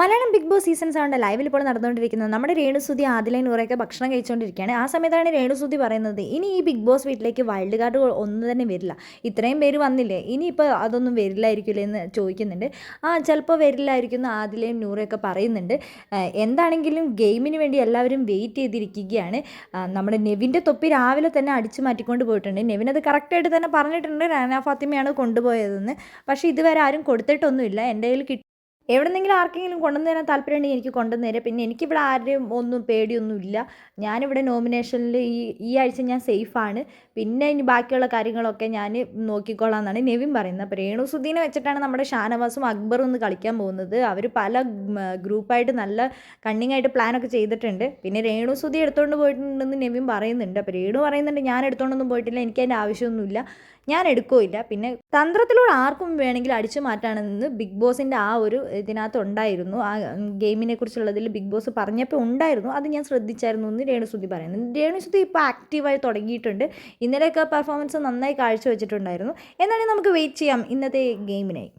Malayalam big boss season സെവന്റെ ലൈവിൽ ഇപ്പോൾ നടന്നുകൊണ്ടിരിക്കുന്നത് നമ്മുടെ രേണുസുതി ആദിലൈൻ കുറേയൊക്കെ ഭക്ഷണം കഴിച്ചുകൊണ്ടിരിക്കുകയാണ്. ആ സമയത്താണ് രേണുസുതി പറയുന്നത് ഇനി ഈ ബിഗ് ബോസ് വീട്ടിലേക്ക് വൈൽഡ് കാർഡ് ഒന്നും തന്നെ വരില്ല. ഇത്രയും പേര് വന്നില്ലേ ഇനിയിപ്പോൾ അതൊന്നും വരില്ലായിരിക്കില്ലേ എന്ന് ചോദിക്കുന്നുണ്ട്. ആ ചിലപ്പോൾ വരില്ലായിരിക്കും എന്ന് ആദിലയും നൂറയൊക്കെ പറയുന്നുണ്ട്. എന്താണെങ്കിലും ഗെയിമിന് വേണ്ടി എല്ലാവരും വെയിറ്റ് ചെയ്തിരിക്കുകയാണ്. നമ്മുടെ നെവിന്റെ തൊപ്പി രാവിലെ തന്നെ അടിച്ചു മാറ്റിക്കൊണ്ട് പോയിട്ടുണ്ട്. നെവിൻ അത് കറക്റ്റായിട്ട് തന്നെ പറഞ്ഞിട്ടുണ്ട് റാന ഫാത്തിമയാണ് കൊണ്ടുപോയതെന്ന്. പക്ഷേ ഇതുവരെ ആരും കൊടുത്തിട്ടൊന്നുമില്ല. എന്റെ കയ്യിൽ കിട്ടി എവിടെന്നെങ്കിലും ആർക്കെങ്കിലും കൊണ്ടുവന്ന് തരാൻ താല്പര്യമുണ്ടെങ്കിൽ എനിക്ക് കൊണ്ടുവന്ന് തരാം പിന്നെ എനിക്കിവിടെ ആരുടെയും ഒന്നും പേടിയൊന്നുമില്ല. ഞാനിവിടെ നോമിനേഷനിൽ ഈ ഈ ആഴ്ച ഞാൻ സേഫാണ് പിന്നെ ഇനി ബാക്കിയുള്ള കാര്യങ്ങളൊക്കെ ഞാൻ നോക്കിക്കോളാം എന്നാണ് നെവിൻ പറയുന്നത്. അപ്പോൾ രേണുസുദ്ദീനെ വെച്ചിട്ടാണ് നമ്മുടെ ഷാനവാസും അക്ബറും ഒന്ന് കളിക്കാൻ പോകുന്നത്. അവർ പല ഗ്രൂപ്പായിട്ട് നല്ല കണ്ണിങ്ങായിട്ട് പ്ലാനൊക്കെ ചെയ്തിട്ടുണ്ട്. പിന്നെ രേണു സുദി എടുത്തുകൊണ്ട് പോയിട്ടുണ്ടെന്ന് നെവിൻ പറയുന്നുണ്ട്. അപ്പോൾ രേണു പറയുന്നുണ്ട് ഞാൻ എടുത്തുകൊണ്ടൊന്നും പോയിട്ടില്ല. എനിക്ക് അതിന്റെ ആവശ്യമൊന്നുമില്ല. ഞാൻ എടുക്കുകയില്ല പിന്നെ തന്ത്രത്തിലൂടെ ആർക്കും വേണമെങ്കിൽ അടിച്ചു മാറ്റാണെന്ന് ബിഗ് ബോസിന്റെ ആ ഒരു ഇതിനകത്ത് ഉണ്ടായിരുന്നു. ആ ഗെയിമിനെ കുറിച്ചുള്ളതിൽ ബിഗ് ബോസ് പറഞ്ഞപ്പോൾ ഉണ്ടായിരുന്നു. അത് ഞാൻ ശ്രദ്ധിച്ചായിരുന്നു എന്ന് രേണുസുതി പറയുന്നു. രേണുസുതി ഇപ്പോൾ ആക്റ്റീവായി തുടങ്ങിയിട്ടുണ്ട്. ഇന്നലെയൊക്കെ പെർഫോമൻസ് നന്നായി കാഴ്ചവെച്ചിട്ടുണ്ടായിരുന്നു. എന്നാലും നമുക്ക് വെയിറ്റ് ചെയ്യാം ഇന്നത്തെ ഗെയിമിനായി.